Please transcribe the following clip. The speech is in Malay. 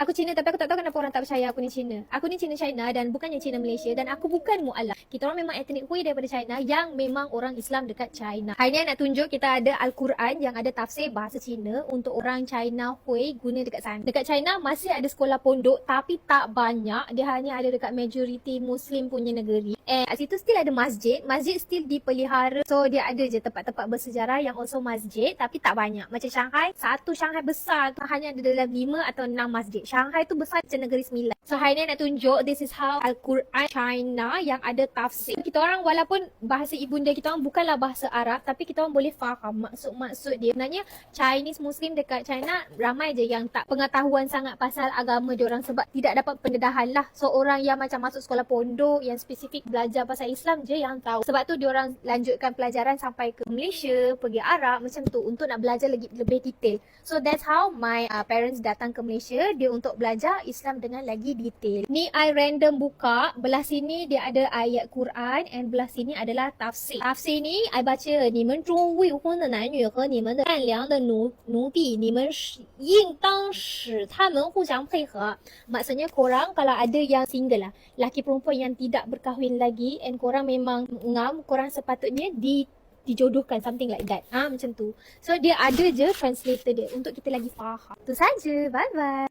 Aku Cina tapi aku tak tahu kenapa orang tak percaya aku ni Cina. Aku ni Cina China dan bukannya Cina Malaysia dan aku bukan mualaf. Kita orang memang etnik Hui daripada China yang memang orang Islam dekat China. Hari ni nak tunjuk kita ada Al-Quran yang ada tafsir bahasa Cina untuk orang China Hui guna dekat sana. Dekat China masih ada sekolah pondok tapi tak banyak. Dia hanya ada dekat majoriti Muslim punya negeri. And kat situ still ada masjid. Masjid still dipelihara. So dia ada je tempat-tempat bersejarah yang also masjid tapi tak banyak. Macam Shanghai, satu Shanghai besar tu hanya ada dalam lima atau enam masjid. Shanghai tu besar macam negeri sembilan. So hari ni nak tunjuk this is how Al-Quran China yang ada tafsir. Kita orang walaupun bahasa ibunda kita orang bukanlah bahasa Arab tapi kita orang boleh faham maksud-maksud dia. Sebenarnya Chinese Muslim dekat China ramai je yang tak pengetahuan sangat pasal agama dia orang sebab tidak dapat pendedahan lah. So orang yang macam masuk sekolah pondok yang spesifik belajar pasal Islam je yang tahu. Sebab tu dia orang lanjutkan pelajaran sampai ke Malaysia, pergi Arab macam tu untuk nak belajar lagi lebih detail. So that's how my uh, parents datang ke Malaysia dia untuk belajar Islam dengan lagi detail. Ni I random buka, belah sini dia ada ayat Quran and belah sini adalah tafsir. Tafsir ni I baca ni men zhong wei hun de nan yu he ni men de善良的奴奴婢你们是应当使他们互相配合. Maksudnya korang kalau ada yang single lah, laki perempuan yang tidak berkahwin lagi and korang memang ngam, korang sepatutnya di dijodohkan something like that. Ah ha, macam tu. So dia ada je translator dia untuk kita lagi faham. Tu saja. Bye bye.